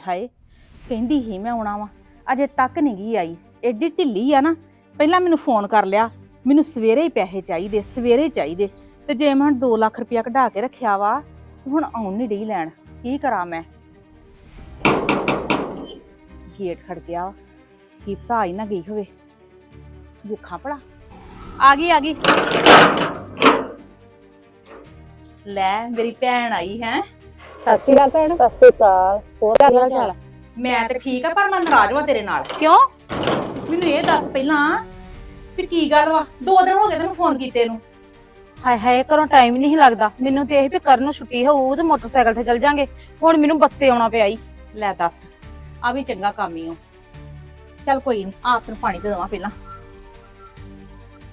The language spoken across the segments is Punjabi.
ਹਾਏ, ਕਹਿੰਦੀ ਹੀ ਮੈਂ ਆਉਣਾ ਵਾ। ਅਜੇ ਤੱਕ ਨਹੀਂ ਗਈ ਆਈ। ਐਡੀ ਢਿੱਲੀ ਆ ਨਾ, ਪਹਿਲਾਂ ਮੈਨੂੰ ਫੋਨ ਕਰ ਲਿਆ। ਮੈਨੂੰ ਸਵੇਰੇ ਹੀ ਪੈਸੇ ਚਾਹੀਦੇ, ਸਵੇਰੇ ਹੀ ਚਾਹੀਦੇ। ਤੇ ਜੇ ਮੈਂ ਹੁਣ 2 ਲੱਖ ਰੁਪਇਆ ਕਢਾ ਕੇ ਰੱਖਿਆ ਵਾ ਹੁਣ ਆਉਣ ਨਹੀਂ ਡਈ ਲੈਣ। ਕੀ ਕਰਾਂ ਮੈਂ? ਗੇਟ ਖੜ ਗਿਆ। ਕੀ ਪਤਾ ਨਾ ਗਈ ਹੋਵੇ। ਦੇਖਾਂ ਭਲਾ। ਆ ਗਈ ਆ ਗਈ। ਲੈ, ਮੇਰੀ ਭੈਣ ਆਈ ਹੈ। ਸਤਿ ਸ਼੍ਰੀ ਅਕਾਲ ਭੈਣ। ਸਤਿ ਸ਼੍ਰੀ ਅਕਾਲ। ਹੋਰ ਕੀ ਹਾਲ ਚਾਲ? ਮੈਂ ਤੇ ਠੀਕ ਆ ਪਰ ਮੈਂ ਨਾਰਾਜ਼ ਵਾਂ ਤੇਰੇ ਨਾਲ। ਕਿਉਂ? ਮੈਨੂੰ ਇਹ ਦੱਸ ਪਹਿਲਾਂ ਵੀ ਕੀ ਗੱਲ ਵਾ? ਦੋ ਦਿਨ ਹੋ ਗਏ ਤੈਨੂੰ ਫੋਨ ਕੀਤੇ ਨੂੰ। ਹਾਏ ਹਾਏ ਘਰੋਂ ਟਾਈਮ ਨਹੀਂ ਲੱਗਦਾ। ਮੈਨੂੰ ਤੇ ਇਹ ਵੀ ਕਰਨ ਨੂੰ ਛੁੱਟੀ ਹੋਊ ਤੇ ਮੋਟਰਸਾਈਕਲ ਤੇ ਚੱਲ ਜਾਾਂਗੇ। ਹੁਣ ਮੈਨੂੰ ਬੱਸੇ ਆਉਣਾ ਪਿਆ ਈ। ਲੈ ਦੱਸ ਆ ਵੀ ਚੰਗਾ ਕੰਮ ਹੀ ਹੋ ਚੱਲ ਕੋਈ ਨਹੀਂ ਆਪ ਤੈਨੂੰ ਪਾਣੀ ਤੇ ਦੇਵਾਂ ਪਹਿਲਾਂ।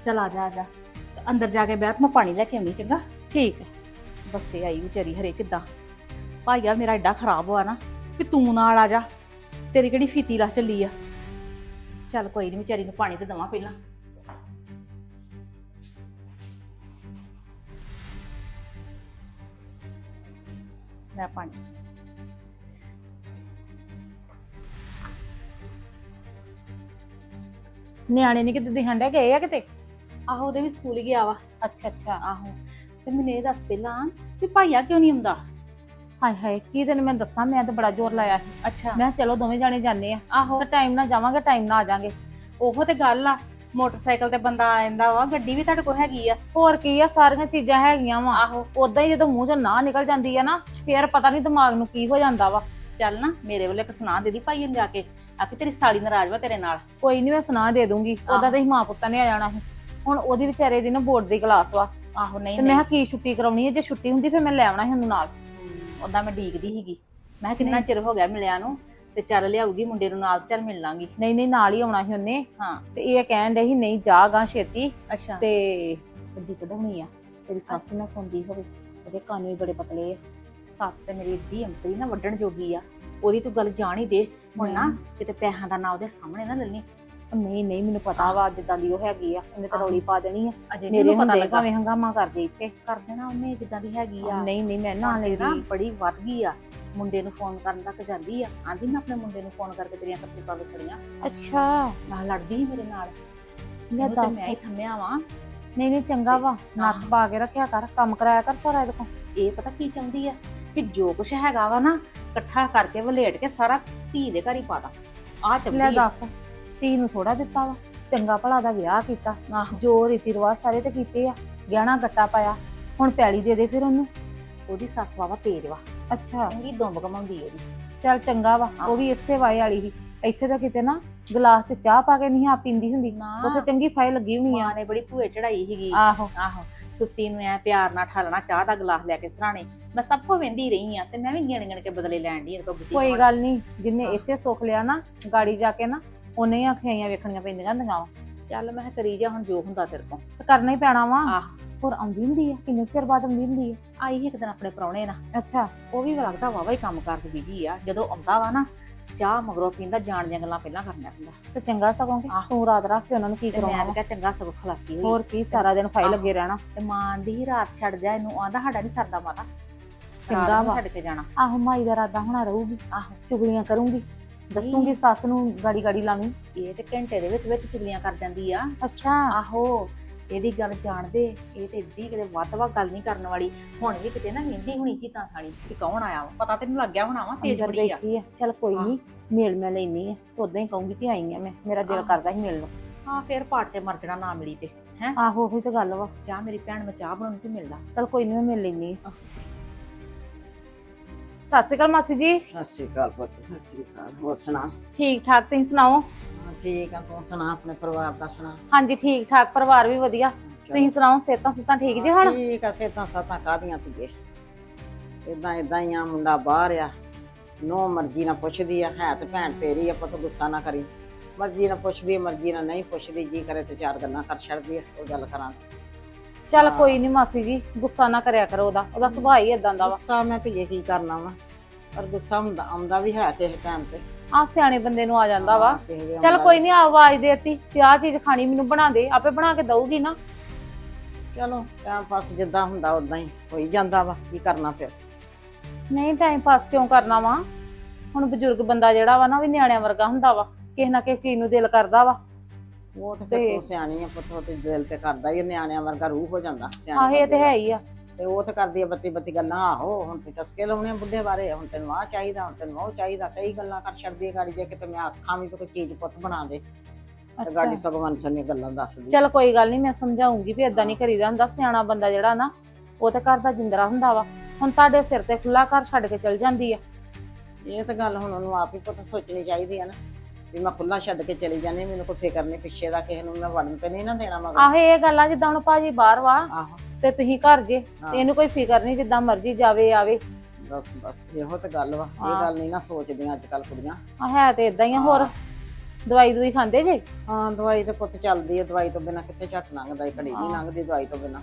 ਚੱਲ ਆ ਜਾ ਆ ਜਾ। ਅੰਦਰ ਜਾ ਕੇ ਬੈਠ ਮੈਂ ਪਾਣੀ ਲੈ ਕੇ ਆਉਂਦੀ ਚੰਗਾ? ਠੀਕ। ਹੈ ਬੱਸੇ ਆਈ ਵਿਚਾਰੀ ਹਰੇ ਕਿੱਦਾਂ ਭਾਈਆ ਮੇਰਾ ਐਡਾ ਖਰਾਬ ਹੋਆ ਨਾ ਵੀ ਤੂੰ ਨਾਲ ਆ ਜਾ। ਤੇਰੀ ਕਿਹੜੀ ਫੀਤੀ ਲਾ ਚੱਲੀ ਆ। ਚੱਲ ਕੋਈ ਨਹੀਂ ਵਿਚਾਰੀ ਨੂੰ ਪਾਣੀ ਤੇ ਦੇਵਾਂ ਪਹਿਲਾਂ। ਲੈ ਪਾਣੀ। ਨਿਆਣੇ ਨੇ ਕਿਤੇ ਦਿਖਣ ਡੇ ਗਏ ਆ ਕਿਤੇ? ਆਹੋ ਉਹਦੇ ਵੀ ਸਕੂਲ ਗਿਆ ਵਾ। ਅੱਛਾ ਅੱਛਾ। ਆਹੋ। ਤੇ ਮੈਨੂੰ ਇਹ ਦੱਸ ਪਹਿਲਾਂ ਵੀ ਭਾਈਆ ਕਿਉਂ ਨਹੀਂ ਆਉਂਦਾ? ਹਾਏ ਹਾਏ ਕੀ ਤੈਨੂੰ ਮੈਂ ਦੱਸਾਂ? ਮੈਂ ਤਾਂ ਬੜਾ ਜ਼ੋਰ ਲਾਇਆ ਸੀ। ਅੱਛਾ। ਮੈਂ ਕਿਹਾ ਚਲੋ ਦੋਵੇਂ ਜਾਣੇ ਜਾਂਦੇ ਆ। ਆਹੋ। ਤਾਂ ਟਾਈਮ ਨਾਲ ਜਾਵਾਂਗੇ ਟਾਈਮ ਨਾਲ ਆ ਜਾਾਂਗੇ। ਉਹੋ ਤੇ ਗੱਲ ਆ ਮੋਟਰਸਾਈਕਲ ਤੇ ਬੰਦਾ ਆ ਜਾਂਦਾ ਵਾ ਗੱਡੀ ਵੀ ਤੁਹਾਡੇ ਕੋਲ ਹੈਗੀ ਆ। ਹੋਰ ਕੀ ਆ ਸਾਰੀਆਂ ਚੀਜ਼ਾਂ ਹੈਗੀਆਂ ਵਾ। ਆਹੋ। ਉਦਾਂ ਹੀ ਜਦੋਂ ਮੂੰਹ ਚੋਂ ਨਾ ਨਿਕਲ ਜਾਂਦੀ ਆ ਨਾ ਫੇਰ ਪਤਾ ਨਹੀਂ ਦਿਮਾਗ ਨੂੰ ਕੀ ਹੋ ਜਾਂਦਾ ਵਾ। ਚੱਲ ਨਾ ਮੇਰੇ ਵੱਲੋਂ ਇੱਕ ਸੁਣਾ ਦੇ ਦੀ ਭਾਈ ਨੂੰ ਜਾ ਕੇ। ਆ ਕਿ ਤੇਰੀ ਸਾਲੀ ਨਾਰਾਜ਼ ਵਾ ਤੇਰੇ ਨਾਲ। ਕੋਈ ਨਹੀਂ ਮੈਂ ਸੁਣਾ ਦੇ ਦੂੰਗੀ। ਉਹਦਾ ਤਾਂ ਹੀ ਮਾਂ ਪੁੱਤਾਂ ਨੇ ਆ ਜਾਣਾ ਸੀ। ਹੁਣ ਉਹਦੀ ਵਿਚਾਰੇ ਦੀ ਨਾ ਬੋਰਡ ਦੀ ਕਲਾਸ ਵਾ। ਆਹੋ ਨਹੀਂ ਤੇ ਮੈਂ ਕਿਹਾ ਕੀ ਛੁੱਟੀ ਕਰਾਉਣੀ ਹੈ ਜੇ ਛੁੱਟੀ ਹੁੰਦੀ ਫਿਰ ਮੈਂ ਲੈ ਆਉਣਾ ਸੀ ਉਹਨੂੰ ਨਾਲ। ਉਦਾਂ ਮੈਂ ਡੀਕਦੀ ਸੀਗੀ। ਮੈਂ ਕਿਹਾ ਕਿੰਨਾ ਚਿਰ ਹੋ ਗਿਆ ਮਿਲਿਆ ਨੂੰ ਤੇ ਚੱਲ ਲਿਆਊਗੀ ਮੁੰਡੇ ਨੂੰ ਨਾਲ ਤੇ ਚੱਲ ਮਿਲ ਲਾਂਗੀ ਨਹੀਂ ਨਹੀਂ ਨਾਲ ਹੀ ਆਉਣਾ ਸੀ ਉਹਨੇ। ਹਾਂ। ਤੇ ਇਹ ਕਹਿਣ ਸੀ ਨਹੀਂ ਜਾ ਗਾ ਛੇਤੀ। ਅੱਛਾ। ਤੇ ਗੱਡੀ ਕਢਾਉਣੀ ਆ। ਤੇਰੀ ਸੱਸ ਨਾ ਸੁਣਦੀ ਹੋਵੇ ਉਹਦੇ ਕੰਨ ਵੀ ਬੜੇ ਪਤਲੇ ਆ। ਸੱਸ ਤੇ ਮੇਰੀ ਏਡੀ ਅੰਤਰੀ ਨਾ ਵੱਢਣ ਜੋਗੀ ਆ। ਉਹਦੀ ਤੂੰ ਗੱਲ ਜਾਣ ਹੀ ਦੇ। ਹੁਣ ਨਾ ਕਿਤੇ ਪੈਸਿਆਂ ਦਾ ਨਾਂ ਉਹਦੇ ਸਾਹਮਣੇ ਨਾ ਲੱਲੀ। ਨਹੀਂ ਨਹੀਂ ਮੈਨੂੰ ਪਤਾ ਵਾ ਜਿੱਦਾਂ ਦੀ ਉਹ ਹੈਗੀ ਆ। ਉਹਨੇ ਤਾਂ। ਰੌਲੀ ਪਾ ਦੇਣੀ ਆ। ਅਜੇ ਮੇਰੇ ਨਹੀਂ ਪਤਾ ਹੁੰਦੇ ਲੱਗਾ। ਭਾਵੇਂ ਹੰਗਾਮਾ ਕਰਦੇ ਇੱਥੇ। ਕਰ ਦੇਣਾ ਉਹਨੇ ਜਿੱਦਾਂ ਦੀ ਹੈਗੀ ਆ। ਨਹੀਂ ਨਹੀਂ ਮੈਂ ਨਾ ਨਾਲੇ ਨਾ ਬੜੀ ਵੱਧ ਗਈ ਆ। ਮੁੰਡੇ ਨੂੰ ਫੋਨ ਕਰਨ ਤੱਕ ਜਾਂਦੀ ਆ। ਆਂਦੀ ਮੈਂ ਆਪਣੇ ਮੁੰਡੇ ਨੂੰ ਫੋਨ ਕਰਕੇ ਤੇਰੀਆਂ ਕਰਤੂਤਾਂ ਦੱਸਣੀਆਂ। ਅੱਛਾ। ਨਾਲ ਲੜਦੀ ਸੀ ਮੇਰੇ ਨਾਲ। ਮੈਂ ਇਹਨੂੰ ਤੇ ਦੱਸ। ਮੈਂ ਹੀ ਥੰਮਿਆ ਵਾਂ। ਨਹੀਂ ਨਹੀਂ ਚੰਗਾ ਵਾ। ਨੱਥ। ਪਾ ਕੇ ਰੱਖਿਆ ਕਰ। ਕੰਮ ਕਰਾਇਆ ਕਰ ਸਾਰਾ ਇਹਦੇ ਕੋਲ। ਇਹ ਪਤਾ ਕੀ ਚਾਹੁੰਦੀ ਆ? ਕਿ ਜੋ ਕੁਛ ਹੈਗਾ ਵਾ ਨਾ ਇਕੱਠਾ ਕਰਕੇ ਵਲੇਟ ਕੇ ਸਾਰਾ ਧੀ ਦੇ ਘਰ ਹੀ ਪਾ ਦਾਂ ਆ ਲੈ ਚਾਹੁੰਦੀ ਆ। ਦੱਸ। ਧੀ ਨੂੰ ਥੋੜਾ ਦਿੱਤਾ ਵਾ। ਚੰਗਾ ਭਲਾ ਦਾ ਵਿਆਹ ਕੀਤਾ। ਆਹੋ। ਜੋ ਰੀਤੀ ਰਿਵਾਜ ਸਾਰੇ ਤੇ ਕੀਤੇ ਆ। ਗਹਿਣਾ ਗੱਟਾ ਪਾਇਆ। ਹੁਣ ਪੈਲੀ ਦੇ ਦੇ ਫਿਰ ਉਹਨੂੰ। ਉਹਦੀ ਸੱਸ ਵਾਵਾ ਤੇਜ ਵਾ। ਅੱਛਾ। ਚੰਗੀ ਦੁੰਬ ਕਮਾਉਂਦੀ ਉਹਦੀ। ਚੱਲ ਚੰਗਾ ਵਾ। ਉਹ ਵੀ ਇਸੇ ਵਾਏ ਵਾਲੀ ਸੀ। ਇੱਥੇ ਤਾਂ ਕਿਤੇ ਨਾ ਗਲਾਸ 'ਚ ਚਾਹ ਪਾ ਕੇ ਨਹੀਂ ਆ ਪੀਂਦੀ ਹੁੰਦੀ। ਨਾ। ਉੱਥੇ ਚੰਗੀ ਫਾਇ ਲੱਗੀ ਹੋਣੀ ਆ। ਮਾਂ ਨੇ ਬੜੀ ਭੂਏ ਚੜਾਈ ਸੀਗੀ। ਆਹੋ। ਆਹੋ। ਸੁੱਤੀ ਨੂੰ ਐ ਪਿਆਰ ਨਾਲ ਠਾਲਣਾ ਚਾਹ ਦਾ ਗਲਾਸ ਲੈ ਕੇ ਸਰਾਣੇ। ਮੈਂ ਸਭ ਕੋ ਵੇਂਦੀ ਰਹੀ ਆ ਤੇ ਮੈਂ ਵੀ ਗਿਣ ਗਿਣ ਕੇ ਬਦਲੇ ਲੈਣ ਦੀ ਇਹਦੇ ਕੋਲ ਬੁੱਧੀ ਕੋਈ ਗੱਲ ਨਹੀਂ। ਜਿੰਨੇ ਹਾਂ। ਇੱਥੇ ਸੁੱਖ ਲਿਆ ਨਾ ਗਾੜੀ ਜਾ ਕੇ ਨਾ ਉਹਨੇ ਹੀ ਅਖਿਆਈਆਂ ਵੇਖਣੀਆਂ ਪੈਂਦੀਆਂ ਹੁੰਦੀਆਂ ਵਾ। ਚੱਲ ਮੈਂ ਕਿਹਾ ਕਰੀ ਜਾ ਹੁਣ ਜੋ ਹੁੰਦਾ ਤੇਰੇ ਕੋਲ। ਤੇ ਕਰਨਾ ਹੀ ਪੈਣਾ ਵਾ। ਆਹ। ਹੋਰ ਆਉਂਦੀ ਹੁੰਦੀ ਆ? ਕਿੰਨੇ ਚਿਰ ਬਾਅਦ ਆਉਂਦੀ ਹੁੰਦੀ ਆ? ਆਈ ਸੀ ਇੱਕ ਦਿਨ ਆਪਣੇ ਪ੍ਰਾਹੁਣੇ ਨਾਲ। ਅੱਛਾ। ਉਹ ਵੀ ਲੱਗਦਾ ਵਾਵਾ ਹੀ ਕੰਮ ਕਾਰਜ ਬੀਜੀ ਆ। ਜਦੋਂ ਆਉਂਦਾ ਵਾ ਨਾ ਚਾਹ ਮਗਰੋਂ ਪੀਂਦਾ ਜਾਣ ਦੀਆਂ ਗੱਲਾਂ ਪਹਿਲਾਂ ਕਰਨੀਆਂ ਪੈਂਦਾ। ਤੇ ਚੰਗਾ ਸਗੋਂ ਕਿ ਆਹ। ਤੂੰ ਰਾਤ ਰੱਖ ਕੇ ਉਹਨਾਂ ਨੂੰ ਕੀ ਤੇ ਮੈਂ ਕਰਾਉਣਾ। ਕਿਹਾ ਚੰਗਾ ਸਗੋਂ ਖਲਾਸੀ ਹੋਈ। ਹੋਰ ਕੀ ਸਾਰਾ ਦਿਨ ਆਹ। ਲੱਗੇ ਰਹਿਣਾ। ਤੇ ਮਾਂ ਦੀ ਹੀ ਰਾਤ ਛੱਡ ਜਾ ਇਹਨੂੰ ਆਂਦਾ ਸਾਡਾ ਨਹੀਂ ਸਰਦਾ ਮਾਤਾ। ਚੰਗਾ ਨੂੰ ਵਾ। ਛੱਡ ਕੇ ਜਾਣਾ। ਆਹੋ ਮਾਈ ਦਾ ਰਾਦਾ ਹੋਣਾ ਰਹੂਗੀ। ਆਹੋ। ਚੁਗਲੀਆਂ ਕਰੂੰਗੀ। ਦੱਸੂਗੀ ਸੱਸ ਨੂੰ ਗਾੜੀ ਗਾੜੀ ਲਾਵੀਂ। ਇਹ ਤੇ ਘੰਟੇ ਦੇ ਵਿੱਚ ਵਿੱਚ ਚੁਗਲੀਆਂ ਕਰ ਜਾਂਦੀ ਆ। ਅੱਛਾ। ਆਹੋ ਇਹਦੀ ਗੱਲ ਜਾਣਦੇ ਇਹ ਤੇ ਏਡੀ ਕਿਤੇ ਵੱਧ ਵਾ ਗੱਲ ਨਹੀਂ ਕਰਨ ਵਾਲੀ। ਹੁਣ ਵੀ ਕਿਤੇ ਨਾ ਮਹਿੰਦੀ ਹੁਣੀ ਚੀਤਾਂ ਥਾਣੀ ਕਿ ਕੌਣ ਆਇਆ ਵਾ? ਪਤਾ ਤੈਨੂੰ ਲੱਗ ਗਿਆ ਹੋਣਾ ਵਾ ਤੇਜ਼ ਬੜੀ ਆ। ਬੈਠੀ ਆ। ਚੱਲ ਕੋਈ ਹਾਂ। ਨਹੀਂ ਮੇਲ ਮੈਂ ਲੈਣੀ ਆ। ਉਦਾਂ ਹੀ ਕਹੂੰਗੀ ਕਿ ਆਈ ਆ ਮੈਂ। ਮੇਰਾ ਦਿਲ। ਕਰਦਾ ਸੀ ਮਿਲਣ ਨੂੰ। ਹਾਂ ਫੇਰ ਪਾਟ ਮਰ ਜਾਣਾ ਨਾ ਮਿਲੀ ਤੇ ਆਹੋ ਉਹੀ ਤਾਂ ਗੱਲ ਵਾ। ਚਾਹ ਮੇਰੀ ਭੈਣ ਮੈਂ ਚਾਹ ਬਣਾਉਣੀ ਤੇ ਮਿਲਦਾ ਚੱਲ ਕੋਈ ਨਹੀਂ ਮੈਂ ਮਿਲ ਲੈਣੀ ਆ। ਸਤਿ ਸ਼੍ਰੀ ਅਕਾਲ ਮਾਸੀ ਜੀ। ਸਤਿ ਸ਼੍ਰੀ ਅਕਾਲ ਪੁੱਤ ਸਤਿ ਸ਼੍ਰੀ ਅਕਾਲ। ਹੋਰ ਸੁਣਾ? ਠੀਕ ਠਾਕ ਤੁਸੀਂ ਸੁਣਾਓ? ਹਾਂ, ਠੀਕ ਆ ਤੂੰ ਸੁਣਾ ਆਪਣੇ ਪਰਿਵਾਰ ਦਾ ਸੁਣਾ? ਹਾਂਜੀ ਠੀਕ ਠਾਕ ਪਰਿਵਾਰ ਵੀ ਵਧੀਆ। ਤੁਸੀਂ ਸੁਣਾਓ ਸਿਹਤਾਂ ਸੁਤਾਂ ਠੀਕ ਜੀ ਹੁਣ? ਠੀਕ ਆ ਸੇਤਾਂ ਸਤਾਂ ਕਾਦੀਆਂ ਤੀਏ ਇਦਾਂ ਇਦਾਂ ਹੀ ਆ ਮੁੰਡਾ ਬਾਹਰ ਆ। ਨੋ ਮਰਜ਼ੀ ਨਾਲ ਪੁੱਛਦੀ ਆ ਹੈ ਤੇ ਭੈਣ ਤੇਰੀ ਆ ਪੁੱਤ ਗੁੱਸਾ ਨਾ ਕਰੀ। ਮਰਜ਼ੀ ਨਾਲ ਪੁੱਛਦੀ ਆ, ਮਰਜ਼ੀ ਨਾਲ ਨਹੀਂ ਪੁੱਛਦੀ ਜੀ ਕਰੇ ਤੇ ਚਾਰ ਗੱਲਾਂ ਕਰ ਛੱਡਦੀ ਆ ਉਹ ਗੱਲ ਕਰਾਂ। ਚੱਲ। ਕੋਈ ਨਹੀਂ ਮਾਸੀ ਜੀ ਗੁੱਸਾ ਨਾ ਕਰਿਆ ਕਰੋ ਉਹਦਾ ਉਹਦਾ ਸੁਭਾਅ ਹੀ ਇਦਾਂ ਦਾ ਵਾ। ਗੁੱਸਾ ਮੈਂ ਧੀਏ ਕੀ ਕਰਨਾ ਵਾ? ਪਰ ਗੁੱਸਾ ਹੁੰਦਾ ਆਉਂਦਾ ਵੀ ਹੈ ਕਿਸੇ ਟਾਈਮ ਤੇ। ਆ ਸਿਆਣੇ ਬੰਦੇ ਨੂੰ ਆ ਜਾਂਦਾ ਵਾ। ਕਿਸੇ ਵੇਲੇ ਚੱਲ ਆਉਂਦਾ ਕੋਈ। ਨਹੀਂ ਆਵਾਜ਼ ਦੇਤੀ ਤੇ ਆਹ ਚੀਜ਼ ਖਾਣੀ ਮੈਨੂੰ ਬਣਾ ਦੇ ਆਪੇ ਬਣਾ ਕੇ ਦਊਗੀ ਨਾ। ਚਲੋ ਟਾਈਮ ਪਾਸ ਜਿੱਦਾਂ ਹੁੰਦਾ ਉਦਾਂ ਹੀ ਹੋਈ ਜਾਂਦਾ ਵਾ ਕੀ ਕਰਨਾ ਫਿਰ? ਨਹੀਂ ਟਾਈਮ ਪਾਸ ਕਿਉਂ ਕਰਨਾ ਵਾ? ਹੁਣ ਬਜ਼ੁਰਗ ਬੰਦਾ ਜਿਹੜਾ ਵਾ ਨਾ ਉਹ ਵੀ ਨਿਆਣਿਆਂ ਵਰਗਾ ਹੁੰਦਾ ਵਾ ਕਿਸੇ ਨਾ ਕਿਸੇ ਚੀਜ਼ ਨੂੰ ਦਿਲ ਕਰਦਾ ਵਾ। ਉਹ ਤੇ ਫਿਰ ਤੇ- ਤੂੰ ਸਿਆਣੀ ਆ ਪੁੱਤ ਉਹ ਤੇ ਦਿਲ ਤੇ ਕਰਦਾ ਹੀ ਆ, ਨਿਆਣਿਆਂ ਵਰਗਾ ਰੂਹ ਹੋ ਜਾਂਦਾ ਆਹ ਸਿਆਣੇ ਇਹ ਤੇ ਹੈ। ਹੀ ਆ। ਤੇ ਉਹ ਤੇ ਕਰਦੀ ਆ ਬੱਤੀ ਬੱਤੀ ਗੱਲਾਂ ਆਹੋ ਹੁਣ ਤੇ ਚਸਕੇ ਲਾਉਣੇ ਬੁੱਢੇ ਬਾਰੇ ਹੁਣ ਤੈਨੂੰ ਆਹ ਚਾਹੀਦਾ ਹੁਣ ਤੈਨੂੰ ਉਹ ਚਾਹੀਦਾ ਕਈ ਗੱਲਾਂ ਕਰ ਛੱਡਦੀ ਆ ਗਾੜੀ ਜੇ ਕਿਤੇ ਮੈਂ ਆਖਾਂ ਵੀ ਕੋਈ ਚੀਜ਼ ਪੁੱਤ ਬਣਾ ਦੇ ਤੇ ਗਾੜੀ। ਸਗਵਨ ਸੰਨੇ ਗੱਲਾਂ ਦੱਸਦੀ। ਚਲ ਕੋਈ ਗੱਲ ਨਹੀਂ ਮੈਂ ਸਮਝਾਉਂਗੀ ਵੀ ਇਦਾਂ ਨਹੀਂ ਕਰੀਦਾ ਹੁੰਦਾ ਸਿਆਣਾ ਬੰਦਾ ਜਿਹੜਾ ਨਾ ਉਹ ਤੇ ਘਰ ਦਾ ਜਿੰਦਰਾ ਹੁੰਦਾ ਵਾ। ਹੁਣ ਤੁਹਾਡੇ ਸਿਰ ਤੇ ਖੁੱਲਾ ਘਰ ਛੱਡ ਕੇ ਚਲ ਜਾਂਦੀ ਆ। ਇਹ ਤਾਂ ਗੱਲ ਹੁਣ ਉਹਨੂੰ ਆਪ ਹੀ ਪੁੱਤ ਸੋਚਣੀ ਚਾਹੀਦੀ ਆ ਨਾ। ਵੀ ਮੈਂ ਖੁੱਲਾ ਛੱਡ ਕੇ ਚਲੀ ਜਾਂਦੀ ਮੈਨੂੰ ਕੋਈ ਫਿਕਰ ਨਹੀਂ ਪਿੱਛੇ ਦਾ ਕਿਸੇ ਨੂੰ ਮੈਂ ਵੜਨ ਤੇ ਨਹੀਂ ਨਾ ਦੇਣਾ ਮਗਰ। ਆਹੇ ਇਹ ਗੱਲਾਂ ਜਿੱਦਾਂ ਹੁਣ ਭਾਜੀ ਬਾਹਰ ਵਾ ਆਹੋ। ਤੇ ਤੁਸੀਂ ਘਰ ਜੇ। ਤੇ ਇਹਨੂੰ ਕੋਈ ਫਿਕਰ ਨਹੀਂ ਜਿੱਦਾਂ ਮਰਜ਼ੀ ਜਾਵੇ ਆਵੇ। ਬਸ ਬਸ ਇਹੋ ਤੇ ਗੱਲ ਵਾ ਇਹ। ਗੱਲ ਨਹੀਂ ਨਾ ਸੋਚਦੀਆਂ ਅੱਜ ਕੱਲ ਕੁੜੀਆਂ। ਆ ਹੈ ਤੇ ਇਦਾਂ ਹੀ ਆ ਹੋਰ? ਦਵਾਈ ਦੂਈ ਖਾਂਦੇ ਜੇ? ਹਾਂ ਦਵਾਈ ਤੇ ਪੁੱਤ ਚੱਲਦੀ ਹੈ ਦਵਾਈ ਤੋਂ ਬਿਨਾ ਕਿੱਥੇ ਝੱਟ ਲੰਘਦਾ ਈ ਘੜੀ ਨਹੀਂ। ਲੰਘਦੀ ਦਵਾਈ ਤੋਂ ਬਿਨਾ।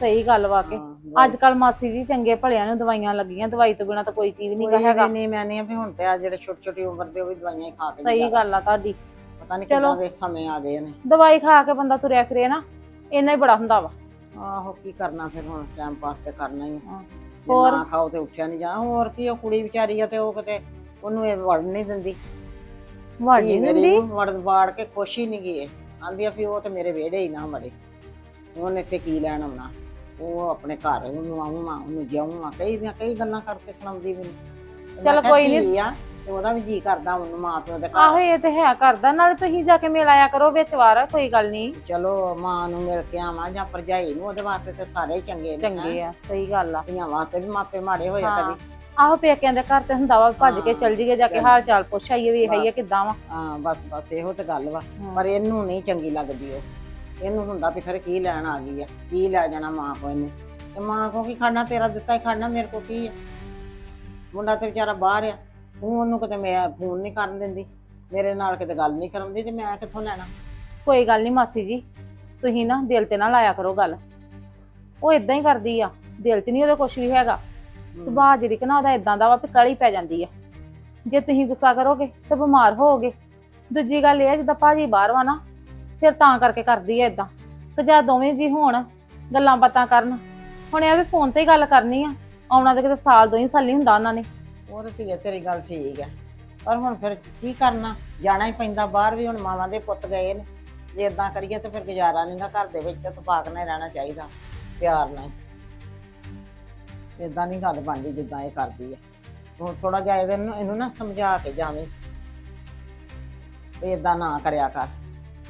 ਸਹੀ ਗੱਲ ਵਾ ਕੇ। ਅੱਜ ਕੱਲ ਮਾਸੀ ਜੀ ਚੰਗੇ ਭਲਿਆਂ ਨੂੰ ਦਵਾਈਆਂ ਲੱਗੀਆਂ ਦਵਾਈ ਤੋਂ ਬਿਨਾ ਤਾਂ ਕੋਈ ਚੀਜ਼ ਨਹੀਂ ਹੈਗਾ। ਨਹੀਂ ਮੈਂ ਨਹੀਂ ਵੀ ਹੁਣ ਤੇ ਆ ਜਿਹੜੇ ਛੋਟੀ ਛੋਟੀ ਉਮਰ ਦੇ ਉਹ ਵੀ ਦਵਾਈਆਂ ਹੀ ਖਾ ਕੇ ਸਹੀ ਗੱਲ ਆ ਤੁਹਾਡੀ। ਪਤਾ ਨਹੀਂ। ਕਿੱਦਾਂ ਦੇ ਸਮੇਂ ਆ ਗਏ ਨੇ। ਦਵਾਈ ਖਾ ਕੇ ਬੰਦਾ ਤੁਰਿਆ ਫਿਰੇ ਨਾ ਇੰਨਾ ਹੀ ਬੜਾ ਹੁੰਦਾ ਵਾ। ਆਹੋ ਕੀ ਕਰਨਾ ਫਿਰ ਹੁਣ ਟਾਈਮ ਪਾਸ ਤੇ ਕਰਨਾ ਹੀ ਹੋਰ? ਨਾ ਖਾਓ ਤੇ ਉੱਠਿਆ ਨਹੀਂ ਜਾ। ਹੋਰ ਕੀ ਉਹ ਕੁੜੀ ਵਿਚਾਰੀ ਆ ਤੇ ਉਹ ਕਿਤੇ ਉਹਨੂੰ ਇਹ ਵੜ ਨਹੀਂ ਦਿੰਦੀ। ਵਾੜੀ ਨਹੀਂ ਨੂੰ ਵੜ ਵਾੜ ਕੇ ਖੁਸ਼ ਹੀ ਨਹੀਂ ਗਈ ਆਂਦੀ ਆ ਵੀ ਉਹ ਤੇ ਮੇਰੇ ਵਿਹੜੇ ਹੀ ਨਾ ਵੜੇ। ਉਹਨੇ ਇੱਥੇ ਕੀ ਲੈਣ ਆਉਣਾ? ਉਹ ਆਪਣੇ ਘਰ ਉਹਨੂੰ ਆਉਂਗਾ ਉਹਨੂੰ ਜਾਊਂਗਾ ਕਈ ਦੀਆਂ ਕਈ ਗੱਲਾਂ ਕਰਕੇ ਸੁਣਾਉਂਦੀ ਮੈਨੂੰ। ਚੱਲ ਕੋਈ ਨੀ। ਧੀ ਆ ਤੇ ਉਹਦਾ ਵੀ ਜੀ ਕਰਦਾ ਉਹਨੂੰ ਮਾਂ ਪਿਓ ਦੇ ਆਹੋ ਘਰ ਇਹ ਤੇ ਹੈ ਕਰਦਾ ਨਾਲੇ ਤੁਸੀਂ ਜਾ ਕੇ ਮਿਲ ਆਇਆ ਕਰੋ ਵਿੱਚ ਵਾਰ ਕੋਈ ਗੱਲ ਨਹੀਂ ਚਲੋ ਮਾਂ ਨੂੰ ਮਿਲ ਕੇ ਆਵਾਂ ਜਾਂ ਭਰਜਾਈ ਨੂੰ ਉਹਦੇ ਵਾਸਤੇ ਤੇ ਸਾਰੇ ਹੀ ਚੰਗੇ ਨੇ ਚੰਗੇ ਆ ਸਹੀ ਗੱਲ ਆ। ਧੀਆਂ ਵਾਸਤੇ ਵੀ ਮਾਪੇ ਮਾੜੇ ਹੋਏ ਹਾਂ। ਕਦੀ। ਆਹੋ ਪੇਕਿਆਂ ਦੇ ਘਰ ਤੇ ਹੁੰਦਾ ਵਾ ਭੱਜ ਕੇ ਹਾਂ। ਚਲ ਜੀਏ ਜਾ ਕੇ। ਹਾਲ ਚਾਲ ਪੁੱਛ ਆਈਏ ਵੀ ਆਈਏ ਕਿੱਦਾਂ ਵਾ। ਹਾਂ ਬਸ ਬਸ ਇਹੋ ਤੇ ਗੱਲ ਵਾ। ਪਰ ਇਹਨੂੰ ਨਹੀਂ ਚੰਗੀ ਲੱਗਦੀ ਉਹ। ਇਹਨੂੰ ਹੁੰਦਾ ਵੀ ਖਰੇ ਕੀ ਲੈਣ ਆ ਗਈ ਆ ਕੀ ਲੈ ਜਾਣਾ ਮਾਂ ਕੋ ਇਹਨੇ? ਤੇ ਮਾਂ ਕੋ ਕੀ ਖਾਣਾ? ਤੇਰਾ ਦਿੱਤਾ ਹੀ ਖਾਣਾ ਮੇਰੇ ਕੋ ਕੀ ਆ? ਮੁੰਡਾ ਤੇ ਵਿਚਾਰਾ ਬਾਹਰ ਆ। ਤੂੰ ਉਹਨੂੰ ਕਿਤੇ ਮੈਂ ਫੋਨ ਨਹੀਂ ਕਰਨ ਦਿੰਦੀ ਮੇਰੇ ਨਾਲ ਕਿਤੇ ਗੱਲ ਨਹੀਂ ਕਰਾਉਂਦੀ ਤੇ ਮੈਂ ਕਿੱਥੋਂ ਲੈਣਾ? ਕੋਈ ਗੱਲ ਨਹੀਂ ਮਾਸੀ ਜੀ ਤੁਸੀਂ ਨਾ ਦਿਲ ਤੇ ਨਾ ਲਾਇਆ ਕਰੋ ਗੱਲ। ਉਹ ਇਦਾਂ ਹੀ ਕਰਦੀ ਆ ਦਿਲ 'ਚ ਨਹੀਂ ਉਹਦੇ ਕੁਝ ਵੀ ਹੈਗਾ। ਸੁਭਾਅ ਜਿਹੜੀ ਕਿ ਨਾ ਉਹਦਾ ਇਦਾਂ ਦਾ ਵਾ ਵੀ ਕਲੀ ਪੈ ਜਾਂਦੀ ਆ। ਜੇ ਤੁਸੀਂ ਗੁੱਸਾ ਕਰੋਗੇ ਤੇ ਬਿਮਾਰ ਹੋਵੋਗੇ। ਦੂਜੀ ਗੱਲ ਇਹ ਆ ਜਿੱਦਾਂ ਭਾਜੀ ਬਾਹਰ ਵਾ ਨਾ ਫਿਰ ਤਾਂ ਕਰਕੇ ਕਰਦੀ ਆ ਇਦਾਂ ਤੇ ਜਾਂ ਦੋਵੇਂ ਜੀ ਹੋਣ, ਗੱਲਾਂ ਬਾਤਾਂ ਕਰਨ। ਹੁਣ ਇਹ ਆ ਵੀ ਫੋਨ ਤੇ ਹੀ ਗੱਲ ਕਰਨੀ ਆ। ਆਉਣਾ ਤੇ ਕਿਤੇ ਸਾਲ ਦੋ ਹੀ ਸਾਲ ਹੁੰਦਾ ਉਹਨਾਂ ਨੇ। ਉਹ ਤੇ ਧੀਏ, ਤੇਰੀ ਗੱਲ ਠੀਕ ਹੈ ਪਰ ਹੁਣ ਫਿਰ ਕੀ ਕਰਨਾ? ਜਾਣਾ ਹੀ ਪੈਂਦਾ ਬਾਹਰ ਵੀ, ਹੁਣ ਮਾਵਾਂ ਦੇ ਪੁੱਤ ਗਏ ਨੇ। ਜੇ ਇਦਾਂ ਕਰੀਏ ਤੇ ਫਿਰ ਗੁਜ਼ਾਰਾ ਨਹੀਂਗਾ ਘਰ ਦੇ ਵਿੱਚ ਤੇ ਤਪਾਕ ਨਾਲ ਹੀ ਰਹਿਣਾ ਚਾਹੀਦਾ। ਪਿਆਰ ਨਾਲ। ਇਦਾਂ ਨਹੀਂ ਗੱਲ ਬਣਦੀ ਜਿੱਦਾਂ ਇਹ ਕਰਦੀ ਹੈ ਹੁਣ ਥੋੜਾ ਜਿਹਾ ਇਹਦੇ ਇਹਨੂੰ ਨਾ ਸਮਝਾ ਕੇ ਜਾਵੇਂ। ਵੀ ਇਦਾਂ ਨਾ ਕਰਿਆ ਕਰ।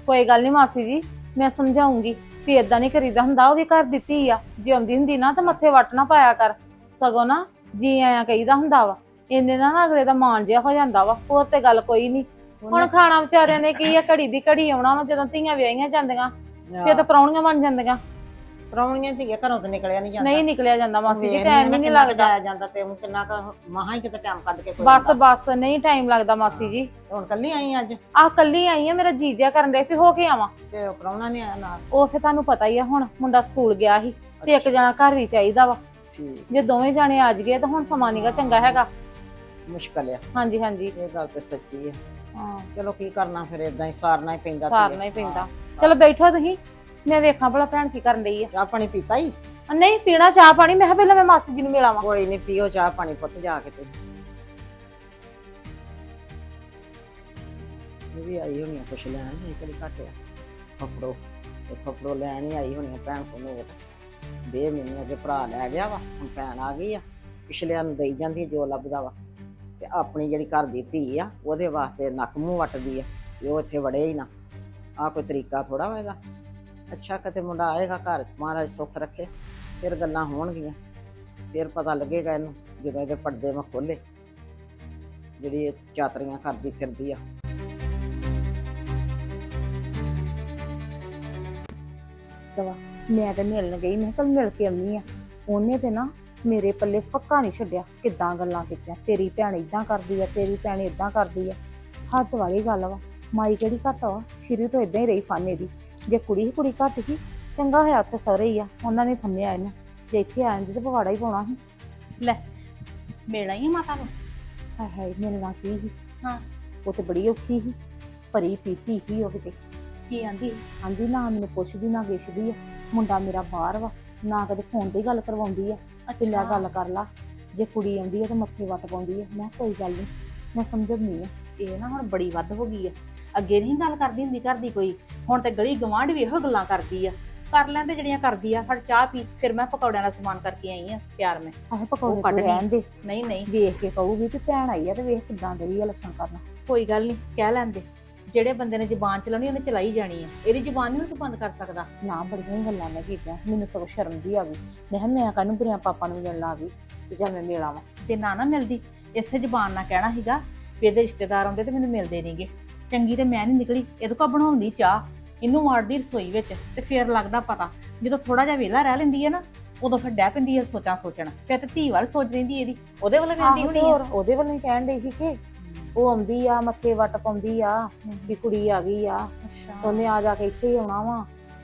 ਕੋਈ ਗੱਲ ਨਹੀਂ ਮਾਸੀ ਜੀ ਮੈਂ ਸਮਝਾਉਂਗੀ। ਵੀ ਇਦਾਂ ਨਹੀਂ ਕਰੀਦਾ ਹੁੰਦਾ ਉਹ ਵੀ ਘਰ ਦਿੱਤੀ ਆ। ਜੇ ਆਉਂਦੀ ਹੁੰਦੀ ਨਾ ਤਾਂ ਮੱਥੇ ਵੱਟ ਨਾ ਪਾਇਆ ਕਰ। ਸਗੋਂ ਨਾ ਜੀ ਆਇਆ ਕਹੀਦਾ ਹੁੰਦਾ ਵਾ ਇੰਨੇ ਨਾਲ ਨਾ ਅਗਲੇ ਦਾ ਮਾਣ ਜਿਹਾ ਹੋ ਜਾਂਦਾ ਵਾ ਹੋਰ ਤੇ ਗੱਲ ਕੋਈ ਨਹੀਂ ਹੁਣ ਖਾਣਾ ਵਿਚਾਰਿਆਂ ਨੇ ਕੀ ਆ ਘੜੀ ਦੀ ਘੜੀ ਆਉਣਾ ਵਾ ਜਦੋਂ ਧੀਆਂ ਵਿਆਹੀਆਂ ਜਾਂਦੀਆਂ ਫਿਰ ਤਾਂ ਪ੍ਰਾਹੁਣੀਆਂ ਬਣ ਜਾਂਦੀਆਂ। ਪ੍ਰਾਹੁਣੀਆਂ ਧੀਏ ਘਰੋਂ ਤੇ ਨਿਕਲਿਆ ਨਹੀਂ ਜਾਂਦਾ। ਨਹੀਂ ਨਿਕਲਿਆ ਜਾਂਦਾ ਮਾਸੀ ਜੀ ਟਾਈਮ ਨਹੀਂ ਲੱਗਦਾ। ਜਾਂਦਾ ਤੇ ਉਹਨੂੰ ਕਿੰਨਾ ਕੁ ਮਹਾ ਹੀ ਕਿਤੇ ਟਾਈਮ ਕੱਢ ਕੇ ਕੋਈ ਬਸ। ਬਸ ਨਹੀਂ ਟਾਈਮ ਲੱਗਦਾ ਮਾਸੀ ਜੀ। ਹੁਣ ਕੱਲੀ ਆਈ ਅੱਜ? ਆਹ ਕੱਲੀ ਆਈ ਆ ਮੇਰਾ ਜੀਜਿਆ ਕਰਨ ਦੇ ਫਿਰ ਹੋ ਕੇ ਆਵਾਂ। ਤੇ ਉਹ ਪ੍ਰਾਹੁਣਾ ਨਹੀਂ ਆਇਆ ਨਾਲ? ਉਹ ਫਿਰ ਤੁਹਾਨੂੰ ਪਤਾ ਹੀ ਆ ਹੁਣ ਮੁੰਡਾ ਸਕੂਲ ਗਿਆ ਸੀ ਤੇ ਇੱਕ ਜਣਾ ਘਰ ਵੀ ਚਾਹੀਦਾ ਵਾ। ਠੀਕ। ਜੇ ਦੋਵੇਂ ਜਾਣੇ ਆ ਜਗੇ ਤਾਂ ਹੁਣ ਸਮਾਂ ਨੀਗਾ ਚੰਗਾ ਹੈਗਾ। ਮੁਸ਼ਕਲ ਆ। ਹਾਂਜੀ ਹਾਂਜੀ। ਇਹ ਗੱਲ ਤੇ ਸੱਚੀ ਹੈ ਹਾਂ। ਚਲੋ ਕੀ ਕਰਨਾ ਫਿਰ ਇਦਾਂ ਹੀ ਸਾਰਨਾ ਹੀ ਪੈਂਦਾ ਸਾਰਨਾ ਹੀ ਪੈਂਦਾ। ਚਲੋ ਬੈਠੋ ਤੁਸੀਂ। ਮੈਂ ਵੇਖਾਂ ਭਲਾ ਭੈਣ ਕੀ ਕਰਨ ਡਈ ਆ। ਚਾਹ ਪਾਣੀ ਪੀਤਾ ਹੀ ਨਹੀਂ ਪੀਣਾ ਚਾਹ ਪਾਣੀ। ਮੈਂ ਕਿਹਾ ਪਹਿਲਾਂ ਮੈਂ ਮਾਸੀ ਜੀ ਨੂੰ ਮਿਲਾਵਾਂ ਕੋਈ ਨਹੀਂ ਪੀਓ ਚਾਹ ਪਾਣੀ ਪੁੱਤ ਜਾ ਕੇ ਤੇ। ਇਹ ਵੀ ਆਈ ਹੋਣੀ ਆ ਕੁਛ ਲੈਣ ਇਹ ਕਿਹੜੀ ਘੱਟ ਆ। ਫਫੜੋ ਇਹ ਫਫੜੋ ਲੈਣ ਹੀ ਆਈ ਹੋਣੀ ਆ ਭੈਣ ਕੋਲ ਨੋਟ। ਦੇ ਮੈਨੂੰ ਅਗੇ ਭਰਾ ਲੈ ਗਿਆ ਵਾ ਹੁਣ ਭੈਣ ਆ ਗਈ ਆ। ਪਿਛਲਿਆਂ ਨੂੰ ਦੇਈ ਜਾਂਦੀ ਆ ਜੋ ਲੱਭਦਾ ਵਾ। ਤੇ ਆਪਣੀ ਜਿਹੜੀ ਘਰ ਦੀ ਧੀ ਆ ਉਹਦੇ ਵਾਸਤੇ ਨੱਕ ਮੂੰਹ ਵੱਟਦੀ ਆ ਵੀ ਉਹ ਇੱਥੇ ਵੜੇ ਹੀ ਨਾ। ਆ ਕੋਈ ਤਰੀਕਾ ਥੋੜਾ ਵਾ ਇਹਦਾ? ਅੱਛਾ, ਕਿਤੇ ਮੁੰਡਾ ਆਏਗਾ ਘਰ, ਮਹਾਰਾਜ ਸੁੱਖ ਰੱਖੇ, ਫਿਰ ਗੱਲਾਂ ਹੋਣਗੀਆਂ। ਫਿਰ ਪਤਾ ਲੱਗੇਗਾ ਇਹਨੂੰ, ਜਦੋਂ ਇਹਦੇ ਪਰਦੇ ਮੈਂ ਖੋਲੇ ਜਿਹੜੀ ਇਹ ਚਾਤਰੀਆਂ ਕਰਦੀ ਫਿਰਦੀ ਆ। ਮੈਂ ਤਾਂ ਮਿਲਣ ਗਈ, ਮੈਂ ਚਲ ਮਿਲ ਕੇ ਆਉਣੀ ਆ। ਉਹਨੇ ਤੇ ਨਾ ਮੇਰੇ ਪੱਲੇ ਪੱਕਾ ਨਹੀਂ ਛੱਡਿਆ, ਕਿੱਦਾਂ ਗੱਲਾਂ ਕੀਤੀਆਂ। ਤੇਰੀ ਭੈਣ ਇਦਾਂ ਕਰਦੀ ਆ, ਤੇਰੀ ਭੈਣ ਇਦਾਂ ਕਰਦੀ ਆ। ਹੱਥ ਵਾਲੀ ਗੱਲ ਵਾ, ਮਾਈ ਕਿਹੜੀ ਘੱਟ ਵਾ ਸ਼ੁਰੂ ਤੋਂ ਇਦਾਂ ਹੀ ਰਹੀ ਫਾਨੇ ਦੀ। ਜੇ ਕੁੜੀ ਹੀ ਕੁੜੀ ਘੱਟ ਸੀ ਚੰਗਾ ਹੋਇਆ ਉੱਥੇ ਸਹੁਰੇ ਹੀ ਆ ਉਹਨਾਂ ਨੇ ਥੰਮਿਆ ਇਹਨੂੰ। ਜੇ ਇੱਥੇ ਆ ਜਾਂਦੀ ਤੇ ਪਵਾੜਾ ਹੀ ਪਾਉਣਾ ਸੀ। ਮਿਲਣਾ ਹੀ ਆ ਮਾਤਾ ਨੂੰ? ਹਾਏ ਹਾਏ ਮਿਲਣਾ ਕੀ ਸੀ? ਹਾਂ। ਉਹ ਤੇ ਬੜੀ ਔਖੀ ਸੀ ਭਰੀ ਪੀਤੀ ਸੀ ਉਹ ਕਿਤੇ ਕੀ ਆਂਦੀ? ਆਂਦੀ ਨਾ ਮੈਨੂੰ ਪੁੱਛਦੀ ਨਾ ਗਿੱਛਦੀ ਆ। ਮੁੰਡਾ ਮੇਰਾ ਬਾਹਰ ਵਾ ਨਾ ਕਦੇ ਫੋਨ ਤੇ ਹੀ ਗੱਲ ਕਰਵਾਉਂਦੀ ਆ ਤੇ ਲੈ ਗੱਲ ਕਰ ਲਾ। ਜੇ ਕੁੜੀ ਆਉਂਦੀ ਆ ਤੇ ਮੱਥੇ ਵੱਟ ਪਾਉਂਦੀ ਆ। ਮੈਂ ਕਿਹਾ ਕੋਈ ਗੱਲ ਨਹੀਂ ਮੈਂ ਸਮਝਦੀ ਆ। ਇਹ ਨਾ ਹੁਣ ਬੜੀ ਵੱਧ ਹੋ ਗਈ ਆ। ਅੱਗੇ ਨਹੀਂ ਗੱਲ ਕਰਦੀ ਹੁੰਦੀ ਘਰ ਦੀ ਕੋਈ। ਹੁਣ ਤੇ ਗਲੀ ਗਵਾਂਢ ਵੀ ਇਹੋ ਗੱਲਾਂ ਕਰਦੀ ਆ। ਕਰ ਲੈਂਦੇ ਜਿਹੜੀਆਂ ਕਰਦੀ ਆ ਫੜ ਚਾਹ ਪੀ ਫਿਰ ਮੈਂ ਪਕੌੜਿਆਂ ਦਾ ਸਮਾਨ ਕਰਕੇ ਆਈ ਆ ਪਿਆਰ ਮੈਂ। ਆਹ ਪਕੌੜੇ ਕੱਢ ਤੋਂ ਲਈ। ਰਹਿਣ ਦੇ। ਨਹੀਂ ਨਹੀਂ। ਵੇਖ ਕੇ ਕਹੂਗੀ ਵੀ ਭੈਣ ਆਈ ਆ ਤੇ ਵੇਖ ਕਿਦਾਂ ਗਈ ਆ ਲੱਛਣ ਕਰਨਾ। ਕੋਈ ਗੱਲ ਨਹੀਂ ਕਹਿ ਲੈਂਦੇ। ਜਿਹੜੇ ਬੰਦੇ ਨੇ ਜ਼ਬਾਨ ਚਲਾਉਣੀ ਉਹਨੇ ਚਲਾਈ ਜਾਣੀ ਆ। ਇਹਦੀ ਜ਼ਬਾਨ ਨਹੀਂ ਤੂੰ ਬੰਦ ਕਰ ਸਕਦਾ। ਨਾ ਬੜੀਆਂ ਹੀ ਗੱਲਾਂ ਮੈਂ ਕੀਤੀਆਂ। ਮੈਨੂੰ ਸਗੋਂ ਸ਼ਰਮ ਜੀ ਆ ਗਈ। ਮੈਂ ਕਿਹਾ ਮੈਂ ਕਾਹਨੂੰ ਬੁਰੀਆਂ ਪਾਪਾ ਨੂੰ ਮਿਲਣ ਆ ਗਈ ਤੇ ਜਾਂ ਮੈਂ ਮਿਲ ਆਵਾਂ। ਤੇ ਨਾ ਨਾ ਮਿਲਦੀ ਇਸੇ ਜ਼ਬਾਨ ਨਾਲ ਕਹਿਣਾ ਸੀਗਾ ਵੀ ਇਹਦੇ ਰਿਸ਼ਤੇਦਾਰ ਆਉਂਦੇ ਤੇ ਮੈਨੂੰ ਮਿਲਦੇ ਨਹੀਂਗੇ। ਚੰਗੀ ਤੇ ਮੈਂ ਨਹੀਂ ਨਿਕਲੀ ਇਹਦੇ ਕੋ ਬਣਾਉਂਦੀ ਚਾਹ। ਇਹਨੂੰ ਮਾਰਦੀ ਰਸੋਈ ਵਿੱਚ ਤੇ ਫੇਰ ਲੱਗਦਾ ਪਤਾ ਜਦੋਂ ਥੋੜਾ ਜਿਹਾ ਵਿਹਲਾ ਰਹਿ ਲੈਂਦੀ ਹੈ ਨਾ ਉਦੋਂ ਫਿਰ ਡੈ ਪੈਂਦੀ ਹੈ ਸੋਚਾਂ ਸੋਚਣ। ਫਿਰ ਤੇ ਧੀ ਵੱਲ ਸੋਚ ਰਹਿੰਦੀ ਇਹਦੀ ਉਹਦੇ ਵੱਲ ਆਹੋ ਤੇ ਆ ਹੋਰ ਉਹਦੇ ਵੱਲੋਂ ਹੀ ਕਹਿਣ ਡਈ ਸੀ ਕਿ ਉਹ ਆਉਂਦੀ ਆ ਮੱਥੇ ਵੱਟ ਪਾਉਂਦੀ ਆ ਵੀ ਕੁੜੀ ਆ ਗਈ ਆ। ਅੱਛਾ। ਉਹਨੇ ਆ ਜਾ ਕੇ ਇੱਥੇ ਹੀ ਆਉਣਾ ਵਾ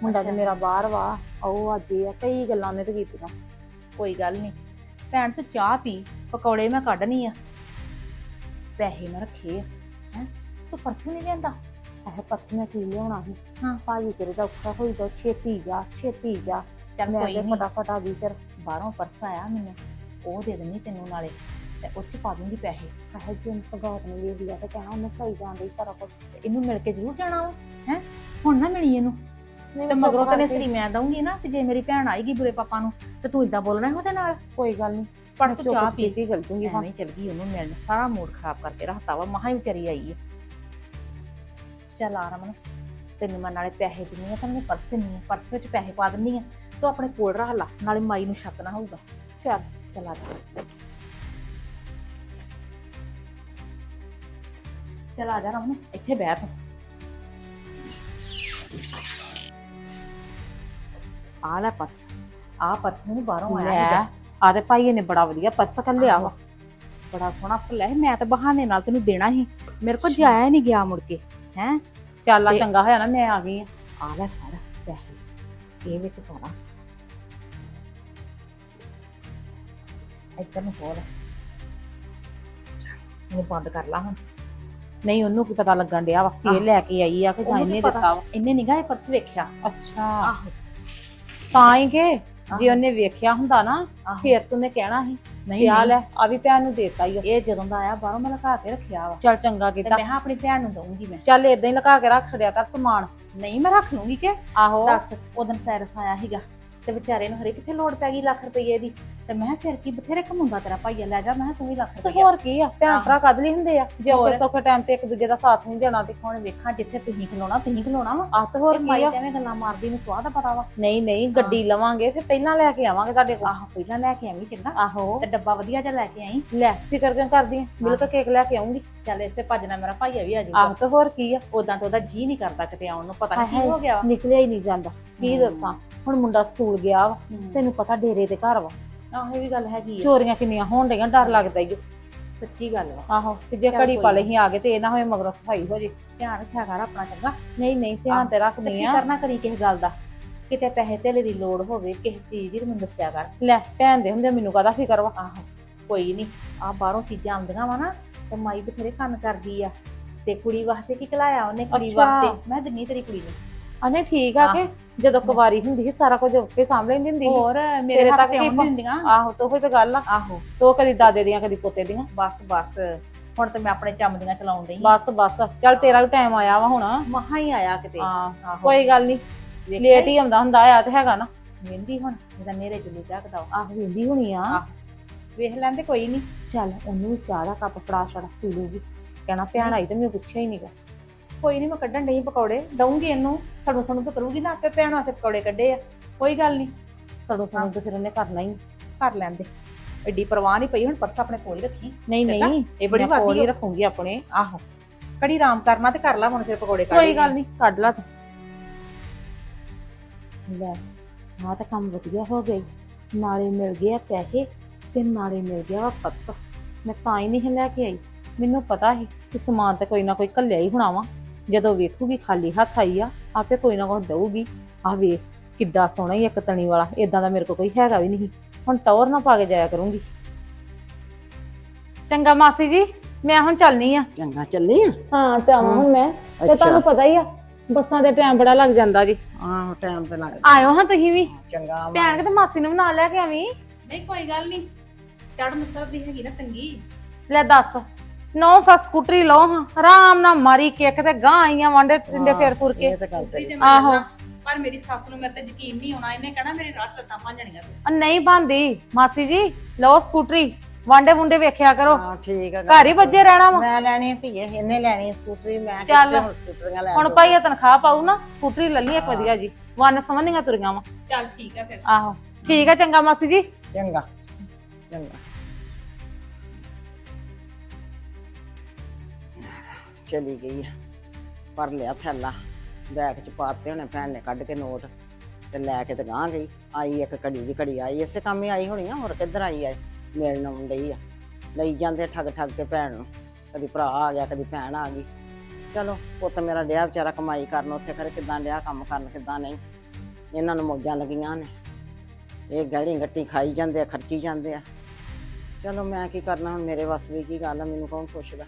ਮੁੰਡਾ ਤੇ ਅੱਛਾ। ਮੇਰਾ ਬਾਹਰ ਵਾ ਉਹ ਅੱਜ ਇਹ ਆ ਕਈ ਗੱਲਾਂ ਨੇ ਤੇ ਕੀਤੀਆਂ। ਕੋਈ ਗੱਲ ਨਹੀਂ। ਭੈਣ ਤੂੰ ਚਾਹ ਪੀ ਪਕੌੜੇ ਮੈਂ ਕੱਢਣੀ ਆ। ਪੈਸੇ ਮੈਂ ਰੱਖੇ ਆ ਹੈ? ਤੂੰ ਪਰਸ ਨਹੀਂ ਲਿਆਂਦਾ? ਇਹ ਪਰਸ ਕੀ ਲਿਆਉਣਾ ਸੀ। ਹਾਂ। ਭਾਜੀ ਤੇਰੇ ਦਾ ਔਖਾ ਹੋਈ ਜਾ ਛੇਤੀ ਜਾ ਛੇਤੀ ਜਾ। ਚੱਲ ਮੈਂ ਕੋਈ ਤੇ ਨਹੀਂ ਫਟਾਫਟ ਆ ਗਈ ਫਿਰ। ਬਾਹਰੋਂ ਪਰਸ ਆਇਆ ਮੈਨੂੰ। ਉਹ ਦੇ ਦੇਣੀ ਤੈਨੂੰ ਨਾਲੇ। ਤੇ ਉਹ ਚ ਪਾ ਦੂੰਗੀ ਪੈਸੇ। ਇਹ ਜੀ ਸਗਾਤ ਨੂੰ ਵੇਖ ਲਿਆ ਤੇ ਕਹਿਣਾ ਉਹਨੇ ਸਹੀ ਜਾਂਦੀ ਸਾਰਾ ਕੁਝ ਤੇ ਇਹਨੂੰ ਮਿਲ ਕੇ ਜ਼ਰੂਰ ਜਾਣਾ ਵਾ ਹੈ? ਹੁਣ ਨਾ ਮਿਲੀ ਇਹਨੂੰ। ਨਹੀਂ ਤੇ ਮਗਰੋਂ ਤੈਨੇ ਸਰੀ ਮੈਂ ਦਊਂਗੀ ਨਾ ਕਿ ਜੇ ਮੇਰੀ ਭੈਣ ਆਏਗੀ ਬੁਰੇ ਪਾਪਾ ਨੂੰ ਤੇ ਤੂੰ ਇਦਾਂ ਬੋਲਣਾ ਹੈ ਉਹਦੇ ਨਾਲ? ਕੋਈ ਗੱਲ ਨਹੀਂ ਮੈਂ ਤੂੰ ਚਾਹ ਪੀ। ਕੀਤੀ ਚਲ ਜੂੰਗੀ ਹੁਣ ਐਵੇਂ ਚਲ ਗਈ ਉਹਨੂੰ ਮਿਲਣ। ਸਾਰਾ ਮੂਡ ਖਰਾਬ ਕਰਕੇ ਰੱਖਤਾ ਵਾ। ਮਹਾ ਹੀ ਵਿਚਾਰੀ ਆਈ ਹੈ ਚੱਲ ਆ ਰਮਨ ਤੈਨੂੰ ਮੈਂ ਨਾਲੇ ਪੈਸੇ ਦਿੰਨੀ ਆ ਤੈਨੂੰ ਪਰਸ ਦਿੰਨੀ ਆ ਪਰਸ ਵਿੱਚ ਪੈਸੇ ਪਾ ਦਿੰਨੀ ਆ ਤੂੰ ਆਪਣੇ ਕੋਲ ਰੱਖ ਲਾ ਨਾਲੇ ਮਾਈ ਨੂੰ ਸ਼ੱਕ ਨਾ ਹੋਊਗਾ। ਚੱਲ ਚੱਲ ਆ ਜਾ। ਚੱਲ ਆ ਜਾ ਰਮਨ ਇੱਥੇ ਬੈਠ। ਤੂੰ ਆ ਲੈ ਪਰਸ ਆ ਪਰਸ ਮੈਨੂੰ ਬਾਹਰੋਂ ਆਇਆ ਸੀਗਾ। ਆ ਤੇ ਭਾਈ ਨੇ ਬੜਾ ਵਧੀਆ ਪਰਸ ਕੱਲਿਆ ਵਾ। ਬੜਾ ਸੋਹਣਾ ਫੁੱਲ ਹੈ ਮੈਂ ਤਾਂ ਬਹਾਨੇ ਨਾਲ ਤੈਨੂੰ ਦੇਣਾ ਸੀ। ਮੇਰੇ ਕੋਲ ਜਾਇਆ ਨਹੀਂ ਗਿਆ ਮੁੜ ਕੇ। ਹੈ? ਚੱਲ ਆ ਤੇ- ਚੰਗਾ ਹੋਇਆ ਨਾ ਮੈਂ ਆ ਗਈ ਆ। ਆ ਲੈ ਫੜ ਪੈਸੇ। ਇਹ ਵਿੱਚ ਪਾਣਾ ਇੱਧਰ ਨੂੰ ਖੋਲ। ਇਹਨੂੰ ਬੰਦ ਕਰ ਲਾ ਹੁਣ। ਨਹੀਂ ਉਹਨੂੰ ਕੀ ਪਤਾ ਲੱਗਣ ਡਿਆ ਵਾ ਆਹ। ਇਹ ਲੈ ਕੇ ਆਈ ਆ ਕਿ ਜਾਂ ਉਹਨੂੰ ਇਹਨੇ ਪਤਾ? ਦਿੱਤਾ ਵਾ। ਨਿਗਾਹ ਪਰਸ ਵੇਖਿਆ। ਅੱਛਾ। ਆਹੋ। ਤਾਂ ਹੀ ਕਿ ਜੇ। ਉਹਨੇ ਵੇਖਿਆ ਹੁੰਦਾ ਨਾ ਆਹੋ। ਫੇਰ ਤੂੰ ਕਹਿਣਾ ਸੀ ਨਹੀਂ ਆ ਲੈ ਆ ਵੀ ਭੈਣ ਨੂੰ ਦੇਤਾ ਹੀ ਇਹ ਜਦੋਂ ਦਾ ਆਇਆ ਬਾਹਰੋਂ ਮੈਂ ਲਗਾ ਕੇ ਰੱਖਿਆ ਵਾ। ਚੱਲ ਚੰਗਾ ਤੇ ਕੀਤਾ। ਮੈਂ ਕਿਹਾ ਆਪਣੀ ਭੈਣ ਨੂੰ ਦਊਂਗੀ ਮੈਂ। ਚੱਲ ਇਦਾਂ ਹੀ ਲਗਾ ਕੇ ਰੱਖ ਛੜਿਆ ਕਰ ਸਮਾਨ। ਨਹੀਂ ਮੈਂ ਰੱਖ ਲੂੰਗੀ ਕਿ? ਆਹੋ। ਦੱਸ ਉਦੋਂ ਸੈਰਸ ਆਇਆ ਸੀਗਾ। ਤੇ ਵਿਚਾਰੇ ਨੂੰ ਹਰੇ ਕਿੱਥੇ ਲੋੜ ਪੈ ਗਈ ਲੱਖ ਰੁਪਏ ਦੀ? ਤੇ ਮੈਂ ਕਿਹਾ ਫਿਰ ਕੀ ਬਥੇਰੇ ਕਮਾਉਂਦਾ ਤੇਰਾ ਭਾਈਆ ਲੈ ਜਾ। ਮੈਂ ਕਿਹਾ ਤੂੰ ਵੀ ਲੱਖ ਤੇ ਹੋਰ ਕੀ ਆ? ਭੈਣ ਆਹੋ। ਭਰਾ ਕਦ ਲਈ ਹੁੰਦੇ ਆ। ਜੇ ਹੋਰ। ਔਖੇ ਸੌਖੇ ਟਾਈਮ ਤੇ ਇੱਕ ਦੂਜੇ ਦਾ ਸਾਥ ਨਹੀਂ ਦੇਣਾ ਤੇ ਹੁਣ ਵੇਖਾਂ ਜਿੱਥੇ ਤੁਸੀਂ ਖਲੋਣਾ ਤੁਸੀਂ ਖਲੋਣਾ ਵਾ। ਆਹ ਤੇ ਹੋਰ ਕੀ ਮਾਈ ਆ? ਐਵੇਂ ਗੱਲਾਂ ਮਾਰਦੀ ਨੂੰ ਸਵਾਦ ਆ ਪਤਾ ਵਾ। ਨਹੀਂ ਨਹੀਂ ਗੱਡੀ ਲਵਾਂਗੇ ਫਿਰ ਪਹਿਲਾਂ ਲੈ ਕੇ ਆਵਾਂਗੇ ਤੁਹਾਡੇ ਕੋਲ। ਆਹੋ ਪਹਿਲਾਂ ਲੈ ਕੇ ਆਵੀਂ ਚੰਗਾ। ਆਹੋ। ਤੇ ਡੱਬਾ ਵਧੀਆ ਜਿਹਾ ਲੈ ਕੇ ਆਈ। ਲੈ ਫਿਕਰ ਕਿਉਂ ਕਰਦੀ ਆ? ਮਿਲਕ ਕੇਕ ਲੈ ਕੇ ਆਉਂਗੀ। ਚੱਲ ਇਸੇ ਭੱਜ ਨਾਲ ਮੇਰਾ ਭਾਈਆ ਵੀ ਆ ਆਹ ਜਾਊਗਾ ਤੇ ਹੋਰ ਕੀ ਆ? ਉਦਾਂ ਤਾਂ ਉਹਦਾ ਜੀ ਨਹੀਂ ਕਰਦਾ ਕਿਤੇ ਆਉਣ ਨੂੰ ਪਤਾ ਹਾਏ ਕੀ ਹੋ ਗਿਆ ਵਾ। ਨਿਕਲਿਆ ਹੀ ਨਹੀਂ ਜਾਂਦਾ। ਕੀ ਹਮ। ਦੱਸਾਂ? ਹੁਣ ਮੁੰਡਾ ਸਕੂਲ ਗਿਆ ਵਾ ਤੈਨੂੰ ਪਤਾ ਡੇਰੇ ਤੇ ਘਰ ਵਾ। ਆਹੋ ਇਹ ਵੀ ਗੱਲ ਹੈਗੀ ਆ। ਚੋਰੀਆਂ ਕਿੰਨੀਆਂ ਹੋਣ ਡਈਆਂ ਡਰ ਲੱਗਦਾ ਈ ਓ। ਸੱਚੀ ਗੱਲ ਵਾ। ਆਹੋ ਤੇ ਜੇ ਚੱਲ ਘੜੀ ਕੋਈ ਪਲ। ਹੀ ਆ ਗਏ ਤੇ ਇਹ ਨਾ ਹੋਏ ਮਗਰੋਂ ਸਫ਼ਾਈ ਹੋ ਜੇ। ਧਿਆਨ ਰੱਖਿਆ ਕਰ ਆਪਣਾ ਚੰਗਾ। ਨਹੀਂ ਨਹੀਂ ਧਿਆਨ ਤੇ ਰੱਖਦੀ ਤੇ ਆ। ਫਿਕਰ ਨਾ ਕਰੀ ਕਿਸੇ ਗੱਲ ਦਾ। ਕਿਤੇ ਪੈਸੇ ਧੇਲੇ ਦੀ ਲੋੜ ਹੋਵੇ ਕਿਸੇ ਚੀਜ਼ ਦੀ ਤੇ ਮੈਨੂੰ ਦੱਸਿਆ ਕਰ। ਲੈ ਭੈਣ ਦੇ ਹੁੰਦੇ ਮੈਨੂੰ ਕਾਹਦਾ ਫਿਕਰ ਵਾ? ਆਹੋ ਕੋਈ ਨਹੀਂ ਆ ਬਾਹਰੋਂ ਚੀਜ਼ਾਂ ਆਉਂਦੀਆਂ ਵਾ ਨਾ ਤੇ ਮਾਈ ਬਥੇਰੇ ਕੰਨ ਕਰਦੀ ਆ। ਤੇ ਕੁੜੀ ਵਾਸਤੇ ਕੀ ਕਲਾਇਆ ਉਹਨੇ? ਕੁੜੀ ਅੱਛਾ। ਵਾਸਤੇ। ਮੈਂ ਦਿੰਨੀ ਤੇਰੀ ਕੁੜੀ ਨੂੰ। ਅਨੇ ਠੀਕ ਆ ਕਿ ਜਦੋਂ ਕੁਵਾਰੀ ਹੁੰਦੀ ਸੀ ਸਾਰਾ ਕੁਝ ਉੱਤੇ ਸਾਂਭ ਲੈਂਦੀ ਹੁੰਦੀ ਸੀ। ਹੋਰ ਮੇਰੇ ਤੱਕ ਤੇ ਨੀ ਦਿੰਦੀਆਂ। ਆਹੋ ਤੇ ਉਹੀ ਤਾਂ ਗੱਲ ਆ। ਆਹੋ। ਤੋ ਕਦੀ ਦਾਦੇ ਦੀਆਂ ਕਦੀ ਪੋਤੇ ਦੀਆਂ। ਬਸ ਬਸ। ਹੁਣ ਤੇ ਮੈਂ ਆਪਣੇ ਚੰਮ ਦੀਆਂ ਚਲਾਉਣ ਡਈ। ਬਸ ਬਸ। ਚੱਲ ਤੇਰਾ ਵੀ ਟਾਈਮ ਆਇਆ ਵਾ ਹੁਣ। ਮਹਾ ਹੀ ਆਇਆ ਕਿਤੇ। ਹਾਂ ਆਹੋ। ਕੋਈ ਗੱਲ ਨਹੀਂ ਲੇਟ ਹੀ ਆਉਂਦਾ ਹੁੰਦਾ ਆ ਤੇ ਹੈਗਾ ਨਾ। ਵੇਂਦੀ ਹੁਣ ਜਿਹਦਾ ਨੇਰੇ ਚ ਲੈ ਵਾ। ਆਹ ਵਿੰਦੀ ਹੋਣੀ ਆ। ਵੇਖ ਲੈਂਦੇ ਕੋਈ ਨਹੀਂ ਚੱਲ ਉਹਨੂੰ ਚਾਹ ਦਾ ਕੱਪ ਫੜਾ ਛੜਾ ਪੀ ਲੂਗੀ ਕਹਿਣਾ ਭੈਣ ਆਈ ਤੇ ਮੈਨੂੰ ਪੁੱਛਿਆ ਹੀ ਨਹੀਂਗਾ ਕੋਈ ਨਹੀਂ ਮੈਂ ਕੱਢਣ ਨਹੀਂ ਪਕੌੜੇ। ਦਊਂਗੀ ਇਹਨੂੰ ਸਣੂ ਸਣੂ ਤਾਂ ਕਰੂਗੀ ਨਾ ਆਪੇ ਭੈਣ ਵਾਸਤੇ ਪਕੌੜੇ ਕੱਢੇ ਆ। ਕੋਈ ਗੱਲ ਨਹੀਂ ਸੜੋ ਸੜੋ ਤੇ ਫਿਰ ਉਹਨੇ ਕਰਨਾ ਹੀ ਕਰ ਲੈਂਦੇ ਐਡੀ ਪਰਵਾਹ ਨਹੀਂ ਪਈ ਹੁਣ ਪਰਸ ਆਪਣੇ ਕੋਲ ਹੀ ਰੱਖੀ। ਨਹੀਂ ਚੰਗਾ? ਨਹੀਂ ਇਹ ਬੜੀ ਮੈਂ ਕੋਲ ਵਾਦੀ ਹੀ ਰੱਖੂੰਗੀ ਆਪਣੇ ਆਹੋ। ਕੜੀ ਆਰਾਮ ਕਰਨਾ ਤੇ ਕਰ ਲਾ ਹੁਣ ਸਿਰ ਪਕੌੜੇ ਕੱਢ ਕੋਈ ਗੱਲ ਨਹੀਂ ਕੱਢ ਲਾ ਤੂੰ। ਲੈ ਆਹ ਤਾਂ ਕੰਮ ਵਧੀਆ ਹੋ ਗਈ ਨਾਲੇ ਮਿਲ ਗਿਆ ਪੈਸੇ ਤੇ ਨਾਲੇ ਮਿਲ ਗਿਆ ਵਾ ਪਰਸ। ਮੈਂ ਤਾਂ ਹੀ ਨਹੀਂ ਲੈ ਕੇ ਆਈ। ਮੈਨੂੰ ਪਤਾ ਸੀ ਕਿ ਸਮਾਨ ਤੇ ਕੋਈ ਨਾ ਕੋਈ ਘੱਲਿਆ ਹੀ ਹੋਣਾ ਵਾ। ਜਦੋਂ ਵੇਖੂਗੀ ਖਾਲੀ ਹੱਥ ਆਈ ਆ ਆਪੇ ਕੋਈ ਨਾ ਕੁਝ ਦਊਗੀ। ਆ ਵੇਖ ਕਿੱਡਾ ਸੋਹਣਾ ਹੀ ਇੱਕ ਤਣੀ ਵਾਲਾ ਇਦਾਂ ਦਾ ਮੇਰੇ ਕੋਲ ਕੋਈ ਹੈਗਾ ਵੀ ਨਹੀਂ। ਹੁਣ ਟੌਰ ਨਾ ਪਾ ਕੇ ਜਾਇਆ ਕਰੂੰਗੀ। ਚੰਗਾ ਮਾਸੀ ਜੀ ਮੈਂ ਹੁਣ ਚੱਲਨੀ ਆ। ਚੰਗਾ ਚੱਲੀ ਆ? ਹਾਂ ਚਾਹਾਂ ਹੁਣ ਮੈਂ ਤੇ ਅੱਛਾ। ਤੁਹਾਨੂੰ ਪਤਾ ਹੀ ਆ ਬੱਸਾਂ ਦੇ ਟਾਈਮ ਬੜਾ ਲੱਗ ਜਾਂਦਾ ਜੀ। ਆਹੋ ਟਾਈਮ ਤੇ ਲੱਗਦਾ ਆਇਓ ਹਾਂ ਤੁਸੀਂ ਵੀ। ਚੰਗਾ। ਭੈਣ ਕਿਤੇ ਮਾਸੀ ਨੂੰ ਵੀ ਨਾਲ ਲੈ ਕੇ ਆਵੀਂ। ਨਹੀਂ ਕੋਈ ਗੱਲ ਨਹੀਂ। ਚੜ ਮਿੱਤਰ ਦੀ ਹੈਗੀ ਨਾ ਤੰਗੀ ਲੈ ਦੱਸ। ਨੌ ਸੱਸ ਸਕੂਟਰੀ ਲਓ ਹਾਂ। ਆਰਾਮ ਨਾਲ ਮਾਰੀ ਕਿੱਕ ਤੇ ਗਾਂ ਆਈਆਂ ਵਾਂਡੇ ਟਿੰਡੇ ਫੇਰ ਫੁਰ ਕੇ। ਇਹ ਤਾਂ ਗੱਲ ਤੇਰੀ ਆਹੋ। ਪਰ ਮੇਰੀ ਸੱਸ ਨੂੰ ਮੇਰੇ ਤੇ ਯਕੀਨ ਨਹੀਂ ਆਉਣਾ ਇਹਨੇ ਕਹਿਣਾ ਮੇਰੇ ਰਾਤ ਲੱਤਾਂ ਭਾਂਜਣੀਆਂ ਆ ਨਹੀਂ ਬੰਦੀ ਮਾਸੀ ਜੀ ਲਓ ਸਕੂਟਰੀ ਵਾਂਡੇ ਵੁੰਡੇ ਵੇਖਿਆ ਕਰੋ। ਹਾਂ ਠੀਕ ਆ ਗੱਲ। ਘਰ ਹੀ ਵੱਜੇ ਰਹਿਣਾ ਵਾ। ਮੈਂ ਲੈਣੀ ਆ ਧੀਏ ਇਹਨੇ ਲੈਣੀ ਆ ਸਕੂਟਰੀ ਮੈਂ ਚੱਲ। ਕਿੱਥੇ ਹੁਣ ਸਕੂਟਰੀਆਂ ਲੈਣ ਹੁਣ ਭਾਈ ਇਹ ਤਨਖਾਹ ਪਾਉ ਨਾ ਸਕੂਟਰੀ ਲੈ ਲਈ ਇੱਕ ਵਧੀਆ ਜੀ। ਵਨ ਸਮਝੀਆਂ ਤੁਰੀਆਂ ਵਾ। ਚੱਲ ਠੀਕ ਆ ਫਿਰ। ਆਹੋ ਠੀਕ ਆ ਚੰਗਾ ਮਾਸੀ ਜੀ। ਚੰਗਾ ਚੰਗਾ। ਚਲੀ ਗਈ ਆ। ਪਰ ਲਿਆ ਥੈਲਾ ਬੈਗ ਚ ਪਾਤੇ ਹੋਣੇ ਭੈਣ ਨੇ ਕੱਢ ਕੇ ਨੋਟ ਤੇ ਲੈ ਕੇ ਤੇ ਗਾਂ ਗਈ। ਆਈ ਇੱਕ ਘੜੀ ਦੀ ਘੜੀ ਆਈ, ਇਸੇ ਕੰਮ ਹੀ ਆਈ ਹੋਣੀ ਆ, ਹੋਰ ਕਿੱਧਰ ਆਈ ਆ ਮਿਲਣ ਆਉਣ ਆ। ਲਈ ਜਾਂਦੇ ਠੱਗ ਠੱਗ ਕੇ ਭੈਣ ਨੂੰ। ਕਦੀ ਭਰਾ ਆ ਗਿਆ, ਕਦੀ ਭੈਣ ਆ ਗਈ। ਚਲੋ, ਪੁੱਤ ਮੇਰਾ ਡਿਆ ਵਿਚਾਰਾ ਕਮਾਈ ਕਰਨ, ਉੱਥੇ ਖਰੇ ਕਿਦਾਂ ਡਿਆ ਕੰਮ ਕਰਨ ਕਿਦਾਂ ਨਹੀਂ। ਇਹਨਾਂ ਨੂੰ ਮੌਜਾਂ ਲੱਗੀਆਂ ਨੇ। ਇਹ ਗਹਿਣੀ ਗੱਟੀ ਖਾਈ ਜਾਂਦੇ ਆ, ਖਰਚੀ ਜਾਂਦੇ ਆ। ਚਲੋ, ਮੈਂ ਕੀ ਕਰਨਾ ਹੁਣ, ਮੇਰੇ ਵੱਸ ਦੀ ਕੀ ਗੱਲ ਆ, ਮੈਨੂੰ ਕੌਣ ਪੁੱਛਦਾ?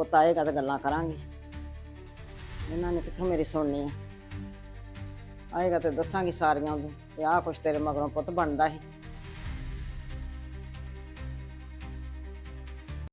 ਪੁੱਤ ਆਏਗਾ ਤਾਂ ਗੱਲਾਂ ਕਰਾਂਗੀ। ਇਹਨਾਂ ਨੇ ਕਿੱਥੋਂ ਮੇਰੀ ਸੁਣਨੀ ਆ? ਆਏਗਾ ਤੇ ਦੱਸਾਂਗੀ ਸਾਰੀਆਂ ਉਹਨੂੰ ਤੇ ਆਹ ਕੁਛ ਤੇਰੇ ਮਗਰੋਂ ਪੁੱਤ ਬਣਦਾ ਸੀ।